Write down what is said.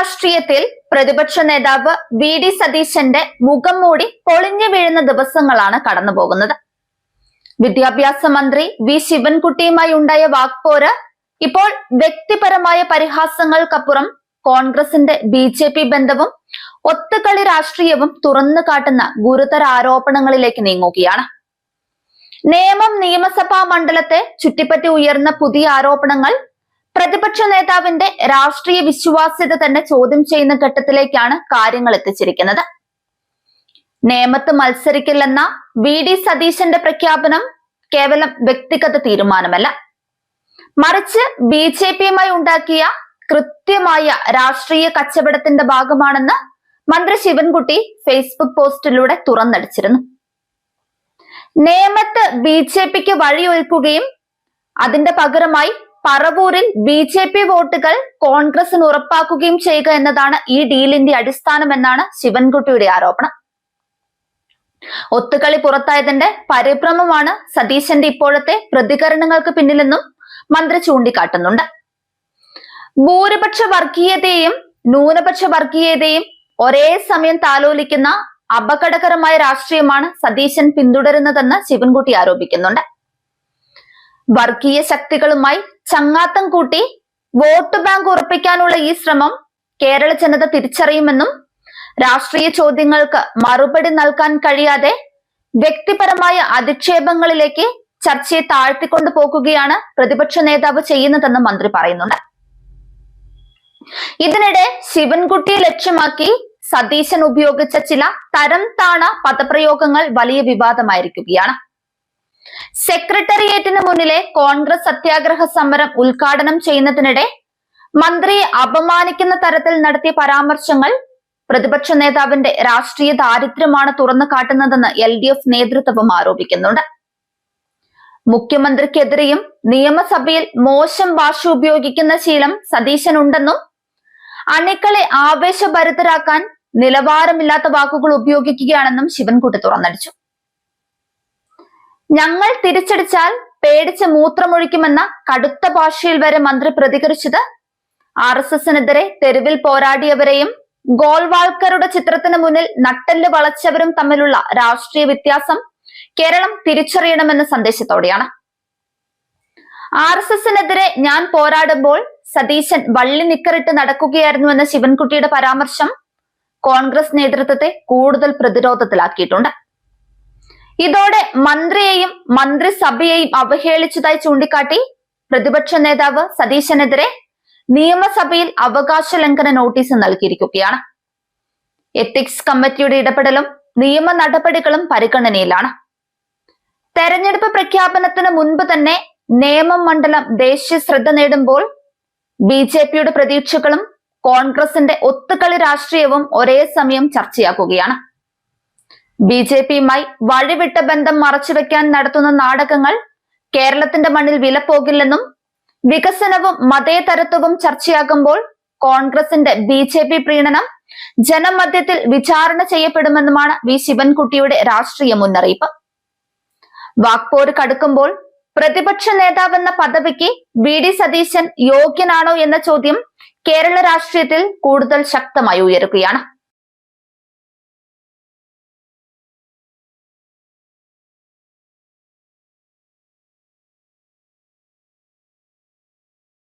രാഷ്ട്രീയത്തിൽ പ്രതിപക്ഷ നേതാവ് വി ഡി സതീശന്റെ മുഖം മൂടി പൊളിഞ്ഞു വീഴുന്ന ദിവസങ്ങളാണ് കടന്നുപോകുന്നത്. വിദ്യാഭ്യാസ മന്ത്രി വി ശിവൻകുട്ടിയുമായി ഉണ്ടായ വാക്പോര് ഇപ്പോൾ വ്യക്തിപരമായ പരിഹാസങ്ങൾക്കപ്പുറം കോൺഗ്രസിന്റെ ബി ജെ പി ബന്ധവും ഒത്തുകളി രാഷ്ട്രീയവും തുറന്നു കാട്ടുന്ന ഗുരുതര ആരോപണങ്ങളിലേക്ക് നീങ്ങുകയാണ്. നേമം നിയമസഭാ മണ്ഡലത്തെ ചുറ്റിപ്പറ്റി ഉയർന്ന പുതിയ ആരോപണങ്ങൾ പ്രതിപക്ഷ നേതാവിന്റെ രാഷ്ട്രീയ വിശ്വാസ്യത തന്നെ ചോദ്യം ചെയ്യുന്ന ഘട്ടത്തിലേക്കാണ് കാര്യങ്ങൾ എത്തിച്ചിരിക്കുന്നത്. നേമത്ത് മത്സരിക്കില്ലെന്ന വി ഡി സതീശന്റെ പ്രഖ്യാപനം കേവലം വ്യക്തിഗത തീരുമാനമല്ല. മറിച്ച് ബി ജെ പിയുമായി ഉണ്ടാക്കിയ കൃത്യമായ രാഷ്ട്രീയ കച്ചവടത്തിന്റെ ഭാഗമാണെന്ന് മന്ത്രി ശിവൻകുട്ടി ഫേസ്ബുക്ക് പോസ്റ്റിലൂടെ തുറന്നടിച്ചിരുന്നു. നേമത്ത് ബി ജെ പിക്ക് വഴിയൊരുക്കുകയും അതിന്റെ പകരമായി പറവൂരിൽ ബി ജെ പി വോട്ടുകൾ കോൺഗ്രസിന് ഉറപ്പാക്കുകയും ചെയ്യുക എന്നതാണ് ഈ ഡീലിന്റെ അടിസ്ഥാനമെന്നാണ് ശിവൻകുട്ടിയുടെ ആരോപണം. ഒത്തുകളി പുറത്തായതിന്റെ പരിഭ്രമമാണ് സതീശന്റെ ഇപ്പോഴത്തെ പ്രതികരണങ്ങൾക്ക് പിന്നിലെന്നും മന്ത്രി ചൂണ്ടിക്കാട്ടുന്നുണ്ട്. ഭൂരിപക്ഷ വർഗീയതയും ന്യൂനപക്ഷ വർഗീയതയും ഒരേ സമയം താലോലിക്കുന്ന അപകടകരമായ രാഷ്ട്രീയമാണ് സതീശൻ പിന്തുടരുന്നതെന്ന് ശിവൻകുട്ടി ആരോപിക്കുന്നുണ്ട്. വർഗീയ ശക്തികളുമായി ചങ്ങാത്തം കൂട്ടി വോട്ട് ബാങ്ക് ഉറപ്പിക്കാനുള്ള ഈ ശ്രമം കേരള ജനത തിരിച്ചറിയുമെന്നും രാഷ്ട്രീയ ചോദ്യങ്ങൾക്ക് മറുപടി നൽകാൻ കഴിയാതെ വ്യക്തിപരമായ അധിക്ഷേപങ്ങളിലേക്ക് ചർച്ചയെ താഴ്ത്തിക്കൊണ്ടു പോകുകയാണ് പ്രതിപക്ഷ നേതാവ് ചെയ്യുന്നതെന്ന് മന്ത്രി പറയുന്നുണ്ട്. ഇതിനിടെ ശിവൻകുട്ടിയെ ലക്ഷ്യമാക്കി സതീശൻ ഉപയോഗിച്ച ചില തരം താണ പദപ്രയോഗങ്ങൾ വലിയ വിവാദമായിരിക്കുകയാണ്. സെക്രട്ടേറിയറ്റിന് മുന്നിലെ കോൺഗ്രസ് സത്യാഗ്രഹ സമരം ഉദ്ഘാടനം ചെയ്യുന്നതിനിടെ മന്ത്രിയെ അപമാനിക്കുന്ന തരത്തിൽ നടത്തിയ പരാമർശങ്ങൾ പ്രതിപക്ഷ നേതാവിന്റെ രാഷ്ട്രീയ ദാരിദ്ര്യമാണ് തുറന്നു കാട്ടുന്നതെന്ന് എൽ ഡി എഫ് നേതൃത്വവും ആരോപിക്കുന്നുണ്ട്. മുഖ്യമന്ത്രിക്കെതിരെയും നിയമസഭയിൽ മോശം ഭാഷ ഉപയോഗിക്കുന്ന ശീലം സതീശനുണ്ടെന്നും അണിക്കളെ ആവേശഭരിതരാക്കാൻ നിലവാരമില്ലാത്ത വാക്കുകൾ ഉപയോഗിക്കുകയാണെന്നും ശിവൻകുട്ടി തുറന്നടിച്ചു. ഞങ്ങൾ തിരിച്ചടിച്ചാൽ പേടിച്ച് മൂത്രമൊഴിക്കുമെന്ന കടുത്ത ഭാഷയിൽ വരെ മന്ത്രി പ്രതികരിച്ചത് ആർ എസ് എസിനെതിരെ തെരുവിൽ പോരാടിയവരെയും ഗോൾവാൾക്കറുടെ ചിത്രത്തിന് മുന്നിൽ നട്ടെല്ല് വളച്ചവരും തമ്മിലുള്ള രാഷ്ട്രീയ വ്യത്യാസം കേരളം തിരിച്ചറിയണമെന്ന സന്ദേശത്തോടെയാണ്. ആർ എസ് എസിനെതിരെ ഞാൻ പോരാടുമ്പോൾ സതീശൻ വള്ളി നിക്കറിട്ട് നടക്കുകയായിരുന്നുവെന്ന ശിവൻകുട്ടിയുടെ പരാമർശം കോൺഗ്രസ് നേതൃത്വത്തെ കൂടുതൽ പ്രതിരോധത്തിലാക്കിയിട്ടുണ്ട്. ഇതോടെ മന്ത്രിയെയും മന്ത്രിസഭയെയും അവഹേളിച്ചതായി ചൂണ്ടിക്കാട്ടി പ്രതിപക്ഷ നേതാവ് സതീശനെതിരെ നിയമസഭയിൽ അവകാശ ലംഘന നോട്ടീസ് നൽകിയിരിക്കുകയാണ്. എത്തിക്സ് കമ്മിറ്റിയുടെ ഇടപെടലും നിയമ നടപടികളും പരിഗണനയിലാണ്. തെരഞ്ഞെടുപ്പ് പ്രഖ്യാപനത്തിന് മുൻപ് തന്നെ നേമം മണ്ഡലം ദേശീയ ശ്രദ്ധ നേടുമ്പോൾ ബി ജെ പിയുടെ പ്രതീക്ഷകളും കോൺഗ്രസിന്റെ ഒത്തുകളി രാഷ്ട്രീയവും ഒരേ സമയം ചർച്ചയാക്കുകയാണ്. ബി ജെ പിയുമായി വഴിവിട്ട ബന്ധം മറച്ചുവെക്കാൻ നടത്തുന്ന നാടകങ്ങൾ കേരളത്തിന്റെ മണ്ണിൽ വിലപ്പോകില്ലെന്നും വികസനവും മതേതരത്വവും ചർച്ചയാകുമ്പോൾ കോൺഗ്രസിന്റെ ബി ജെ പി പ്രീണനം ജനമധ്യത്തിൽ വിചാരണ ചെയ്യപ്പെടുമെന്നുമാണ് വി ശിവൻകുട്ടിയുടെ രാഷ്ട്രീയ മുന്നറിയിപ്പ്. വാക്പോര് കടുക്കുമ്പോൾ പ്രതിപക്ഷ നേതാവെന്ന പദവിക്ക് വി ഡി സതീശൻ യോഗ്യനാണോ എന്ന ചോദ്യം കേരള രാഷ്ട്രീയത്തിൽ കൂടുതൽ ശക്തമായി ഉയരുകയാണ്.